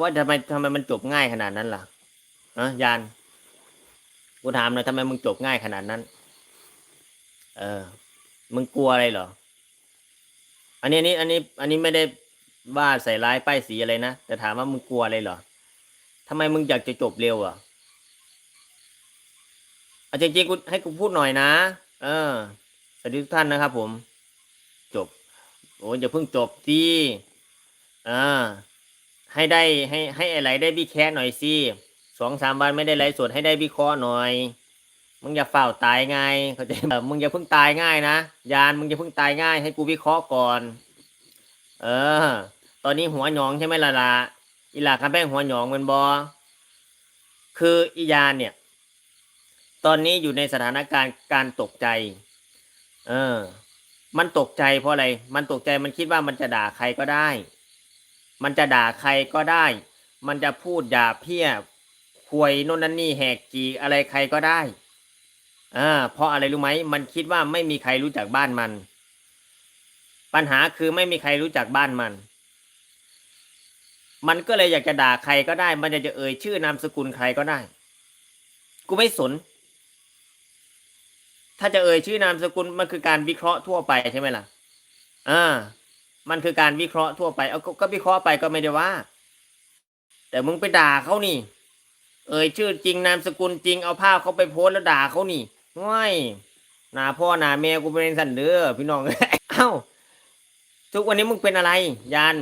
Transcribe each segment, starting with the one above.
ว่าทำไมทำไมมันจบง่ายขนาดนั้นล่ะอะยานกูถามหน่อยทำไมมึงจบง่ายขนาดนั้น เออ มึงกลัวอะไรเหรอ อันนี้อันนี้อันนี้ อันนี้ไม่ได้ว่าใส่ร้ายป้ายสีอะไรนะ แต่ถามว่ามึงกลัวอะไรเหรอทำไมมึงอยากจะจบเร็วอะเอาจริงๆกูให้กูพูดหน่อยนะ เออ สวัสดีทุกท่านนะครับผม จบ โอ้ยอย่าเพิ่งจบสิอ่า ให้ได้ให้ให้อะไรได้วิแค่หน่อยสิสองสามวันไม่ได้ไลฟ์สดให้ได้วิเคราะห์หน่อย มึงอย่าเฝ้าตายง่ายเขาจเออมึงอย่าเพิ่งตายง่ายนะยานมึงอย่าเพิ่งตายง่าย ให้กูวิเคราะห์ก่อน เออ ตอนนี้หัวหยองใช่ไหมล่ะล่ะอีหลาคำแป้งหัวหยองเป็นบอคืออียานเนี่ย ตอนนี้อยู่ในสถานการณ์การตกใจ เออ มันตกใจเพราะอะไร มันตกใจมันคิดว่ามันจะด่าใครก็ได้ มันจะด่าใครก็ได้ มันจะพูดด่าเพี้ยควยโน่นนั่นนี่แหกจีอะไรใครก็ได้อ่าเพราะอะไรรู้ไหมมันคิดว่าไม่มีใครรู้จักบ้านมัน ปัญหาคือไม่มีใครรู้จักบ้านมัน มันก็เลยอยากจะด่าใครก็ได้ มันอยากจะเอ่ยชื่อนามสกุลใครก็ได้ กูไม่สน ถ้าจะเอ่ยชื่อนามสกุลมันคือการวิเคราะห์ทั่วไปใช่ไหมล่ะอ่า มันคือการวิเคราะห์ทั่วไปเอาก็วิเคราะห์ไปก็ไม่ได้ว่า แต่มึงไปด่าเขานี่ เอ่ยชื่อจริงนามสกุลจริงเอาภาพเขาไปโพสแล้วด่าเขานี่ง่ายหนาพ่อหนาแม่กูเป็นสันเด้อพี่น้องเอ้าทุกวันนี้มึงเป็นอะไร ยาน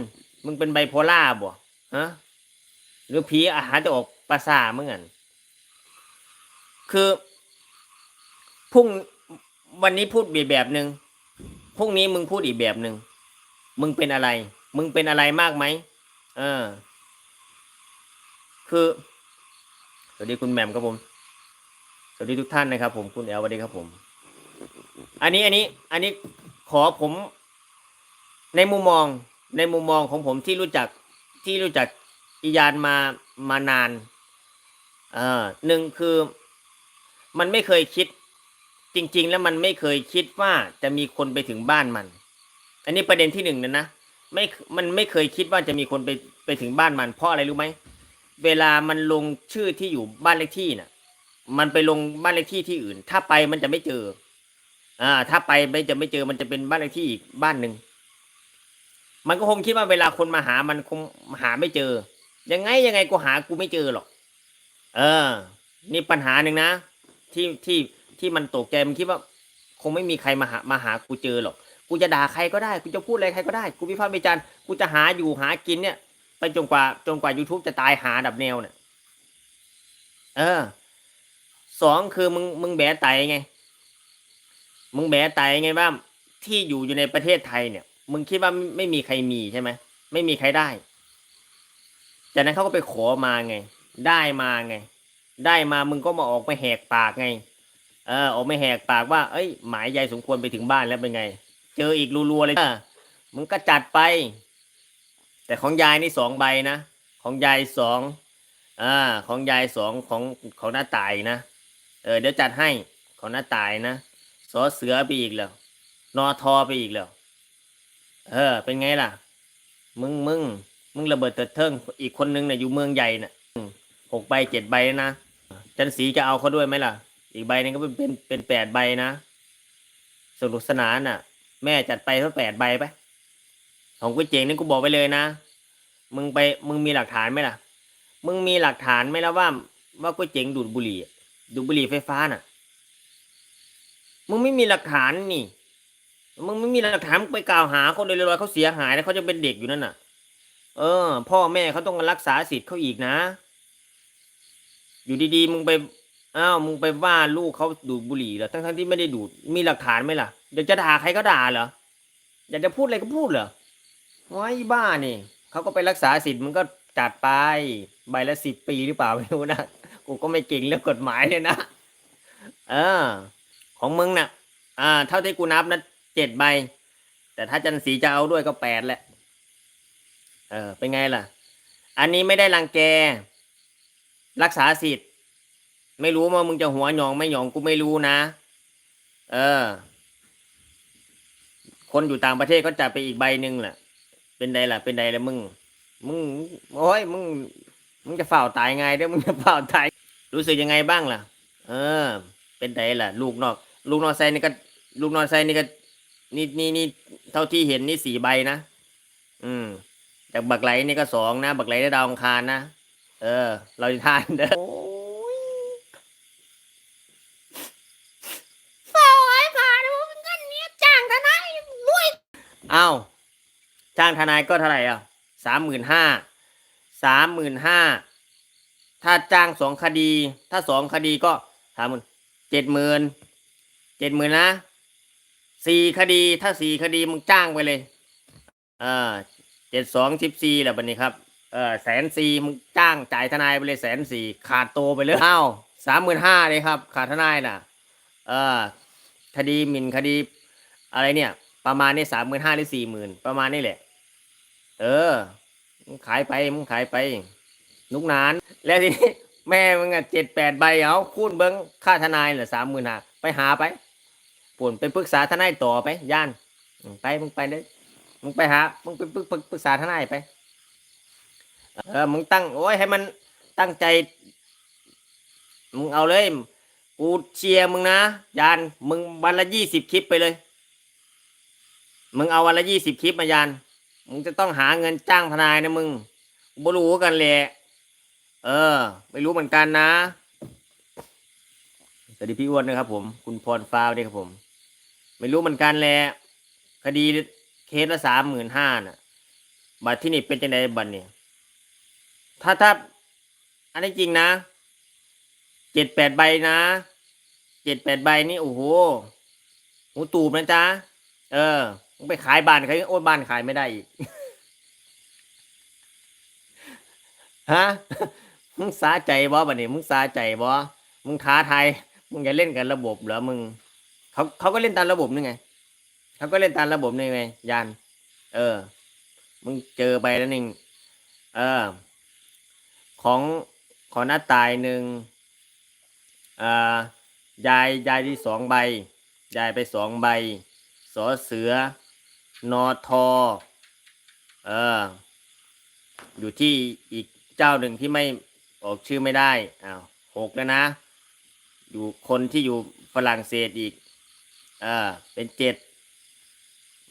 มึงเป็นไบโพล่าบ่ฮะหรือผีอาหารจะออกประสาทมึงอะคือพรุ่งวันนี้พูดแบบแบบหนึ่งพรุ่งนี้มึงพูดอีกแบบหนึ่ง มึงเป็นอะไร มึงเป็นอะไรมากไหมเออ คือสวัสดีคุณแหม่มครับผม สวัสดีทุกท่านนะครับ ผมคุณแอลสวัสดีครับผม อันนี้อันนี้ อันนี้ขอผม ในมุมมองในมุมมองของผมที่รู้จักที่รู้จักอียานมามานานเอ่อหนึ่งคือมันไม่เคยคิด จริง ๆ แล้วมันไม่เคยคิดว่าจะมีคนไปถึงบ้านมัน อันนี้ประเด็นที่หนึ่งนะนะไม่มันไม่เคยคิดว่าจะมีคนไปไปถึงบ้านมัน เพราะอะไรรู้ไหมเวลามันลงชื่อที่อยู่บ้านเลขที่น่ะ มันไปลงบ้านเลขที่ที่อื่น ถ้าไปมันจะไม่เจอ อ่า ถ้าไปไม่จะไม่เจอมันจะเป็นบ้านเลขที่อีกบ้านหนึ่งมันก็คงคิดว่าเวลาคนมาหามันคงหาไม่เจอ ยังไงยังไงกูหากูไม่เจอหรอก เออ นี่ปัญหาหนึ่งนะที่ที่ที่มันตกใจมันคิดว่า คงไม่มีใครมาหามาหากูเจอหรอก กูจะด่าใครก็ได้ กูจะพูดอะไรใครก็ได้ กูวิพากษ์วิจารณ์กูจะหาอยู่หากินเนี่ย ไปจนกว่าจนกว่า YouTube จะตายหาดับแนวเนี่ยเออสองคือมึงมึงแบะไตไง มึงแบะไตไงว่าที่อยู่อยู่ในประเทศไทยเนี่ย มึงคิดว่าไม่ม่มีใครมีใช่ไหมไม่มีใครได้ จากนั้นเขาก็ไปขอมาไง ได้มาไง ได้มามึงก็มาออกมาแหกปากไง เออออกมาแหกปากว่า เอ้ย หมายยายสมควรไปถึงบ้านแล้วเป็นไง เจออีกรัวๆเลยเออมึงก็จัดไป แต่ของยายนี่สองใบนะ ของยายสองอ่าของยายสองของของหน้าตายนะ เออเดี๋ยวจัดให้ของหน้าตายนะสอเสือไปอีกแล้วนอทอไปอีกแล้ว เออ เป็นไงล่ะ มึงมึงมึงระเบิดเถิดเทิงอีกคนนึงเนี่ยอยู่เมืองใหญ่น่ะหกใบเจ็ดใบนะจันสีจะเอาเขาด้วยไหมล่ะ อีกใบนึงก็เป็นเป็นเป็นแปดใบนะ สนุกสนานน่ะ แม่จัดไปเท่าแปดใบไปของก๋วยเจ๋งนี่กูบอกไปเลยนะ มึงไปมึงมีหลักฐานไหมล่ะ มึงมีหลักฐานไหมล่ะว่า ว่าก๋วยเจ๋งดูดบุหรี่ดูดบุหรี่ไฟฟ้าน่ะ มึงไม่มีหลักฐานนี่ มึงไม่มีหลักฐานมึงไปกล่าวหาเขาเลยลอยเขาเสียหายแล้วเขาจะเป็นเด็กอยู่นั่นน่ะ เออ พ่อแม่เขาต้องรักษาสิทธิ์เขาอีกนะ อยู่ดีๆ มึงไป อ้าวมึงไปว่าลูกเขาดูดบุหรี่เหรอทั้งๆที่ไม่ได้ดูดมีหลักฐานไหมล่ะเดี๋ยวจะด่าใครก็ด่าเหรออยากจะพูดอะไรก็พูดเหรอไว้บ้านี่เขาก็ไปรักษาสิทธิ์มึงก็จัดไปใบละสิบปีหรือเปล่าไม่รู้นะกูก็ไม่เก่งเรื่องกฎหมายเลยนะเออ ของมึงน่ะ อ่า เท่าที่กูนับนะเจ็ดใบ แต่ถ้าจันสีจะเอาด้วยก็แปดแหละ เออ เป็นไงล่ะ อันนี้ไม่ได้รังแก รักษาสิทธิ์ ไม่รู้ว่ามึงจะหัวหยองไม่หยองกูไม่รู้นะ เออ คนอยู่ต่างประเทศเขาจัดไปอีกใบหนึ่งแหละเป็นใดล่ะ เป็นใดล่ะมึง มึงโอ้ยมึง มึงจะเฝ่าตายไงเด้อมึงจะเฝ่าตาย รู้สึกยังไงบ้างล่ะ เออ เป็นไงล่ะ ลูกนอก ลูกนอกไซนี่ก็ ลูกนอกไซนี่ก็นี่นี่นี่เท่าที่เห็นนี่สี่ใบนะอืมแต่บักไหลนี่ก็สองนะ บักไหลได้ดาวองคารนะเออ เราจะทานเด้อ ฝาไว้ผ่าดูเงินเนี้ยจ้างทนายรวย อ้าว จ้างทนายก็เท่าไหร่อะสามหมื่นห้าสามหมื่นห้าถ้าจ้างสองคดี ถ้าสองคดีก็สามหมื่นเจ็ดหมื่นเจ็ดหมื่นนะสี่คดีถ้าสี่คดีมึงจ้างไปเลยเออเจ็ดสองสิบสี่แหละบันนี้ครับเออแสนสี่มึงจ้างจ่ายทนายไปเลยแสนสี่ขาดโตไปเลยอ้าวสามหมื่นห้าเลยครับ ขาดทนายน่ะเออคดีหมิ่นคดีอะไรเนี่ย ประมาณนี้สามหมื่นห้าหรือสี่หมื่นประมาณนี้แหละ เออมึงขายไปมึงขายไปนุกนาน แล้วทีนี้แม่มึงอะเจ็ดแปดใบเอาคูณเบิ้งค่าทนายเหรอสามหมื่นห้าไปหาไปปุ่นไปปรึกษาทนายต่อไปย่านไปมึงไปเลยมึงไปหามึงไปปรึกปรึกษาทนายไปเออมึงตั้งโอ้ยให้มันตั้งใจ มึงเอาเลยกูเชียร์มึงนะยานมึงวันละยี่สิบคลิปไปเลย มึงเอาวันละยี่สิบคลิปมายาน มึงจะต้องหาเงินจ้างทนายนะมึงบ่รู้กันแหละเออ ไม่รู้เหมือนกันนะสวัสดีพี่อ้วนนะครับ ผม คุณพรฟ้าวด้วยครับผม ไม่รู้เหมือนกันแหละคดีเคสละสามหมื่นห้าน่ะ บัตรที่นี่เป็นจังไดบัตรเนี่ยถ้าถ้าอันนี้จริงนะเจ็ดแปดใบนะเจ็ดแปดใบนี่โอ้โหหูตูบนะจ๊ะเออ ไปขายบ้านเขาโอ้บ้านขายไม่ได้อีกฮะมึงสาใจบ่บัดนี้มึงสาใจบ่มึงท้าทายมึงจะเล่นกันระบบเหรอมึงเขาเขาก็เล่นตามระบบนี่ไงเขาก็เล่นตามระบบนี่ไงยานเออ มึงเจอไปแล้วนี่เออ ของของหน้าตายหนึ่งอ่ายายยายที่สองใบยายไปสองใบสอเสือ นอทอเอออยู่ที่อีกเจ้าหนึ่งที่ไม่ออกชื่อไม่ได้อ้าวหกแล้วนะ อยู่คนที่อยู่ฝรั่งเศสอีกเออเป็นเจ็ด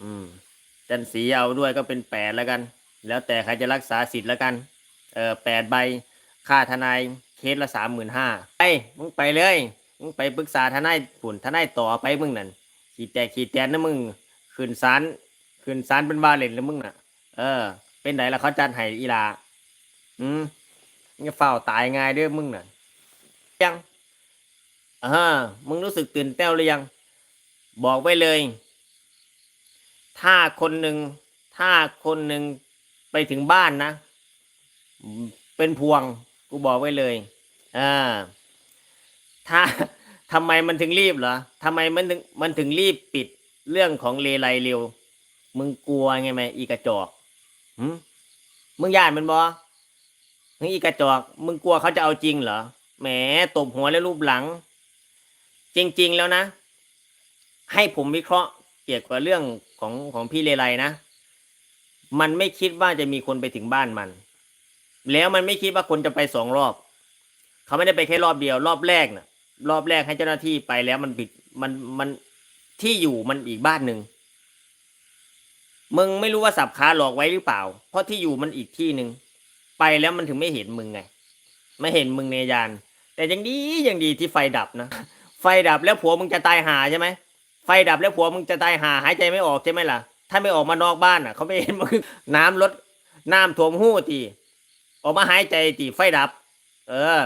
อืมจันสีเอาด้วยก็เป็นแปดแล้วกัน แล้วแต่ใครจะรักษาสิทธิ์แล้วกัน เออแปดใบ ค่าทนายเคสละสามหมื่นห้าไปมึงไปเลย มึงไปปรึกษาทนายผุนทนายต่อไปมึงนั่นขีดแตกขีดแตนนะมึงขึ้นศาล ขึ้นศาลเป็นบาเลนแล้วมึงน่ะ เออ เป็นไหนล่ะเขาจัดให้อีลาอืมมึงเฝ้าตายง่ายเด้อมึงน่ะยังอ่ามึงรู้สึกตื่นเต้นหรือยัง บอกไว้เลย ถ้าคนหนึ่งถ้าคนหนึ่งไปถึงบ้านนะ เป็นพวง กูบอกไว้เลยอ่าถ้าทำไมมันถึงรีบเหรอทำไมมันถึงมันถึงรีบปิดเรื่องของเลไลเร็ว มึงกลัวไงไหมอีกระจอกหึมึงย่านมันบอมึงอีกระจอก มึงกลัวเขาจะเอาจริงเหรอ แหมตบหัวแล้วรูปหลัง จริง ๆ แล้วนะ ให้ผมวิเคราะห์เกี่ยวกับเรื่องของของพี่เลไลนะ มันไม่คิดว่าจะมีคนไปถึงบ้านมัน แล้วมันไม่คิดว่าคนจะไปสองรอบ เขาไม่ได้ไปแค่รอบเดียว รอบแรกน่ะ รอบแรกให้เจ้าหน้าที่ไปแล้วมันผิดมันมันที่อยู่มันอีกบ้านหนึ่ง มึงไม่รู้ว่าสับขาหลอกไว้หรือเปล่า เพราะที่อยู่มันอีกที่หนึ่งไปแล้วมันถึงไม่เห็นมึงไง ไม่เห็นมึงในยาน แต่ยังดียังดีที่ไฟดับนะ ไฟดับแล้วผัวมึงจะตายหาใช่ไหมไฟดับแล้วผัวมึงจะตายหาหายใจไม่ออกใช่ไหมล่ะ ถ้าไม่ออกมานอกบ้านอะ เขาไม่เห็นมึงน้ำลดน้ำท่วมหู้ทีออกมาหายใจทีไฟดับ เออ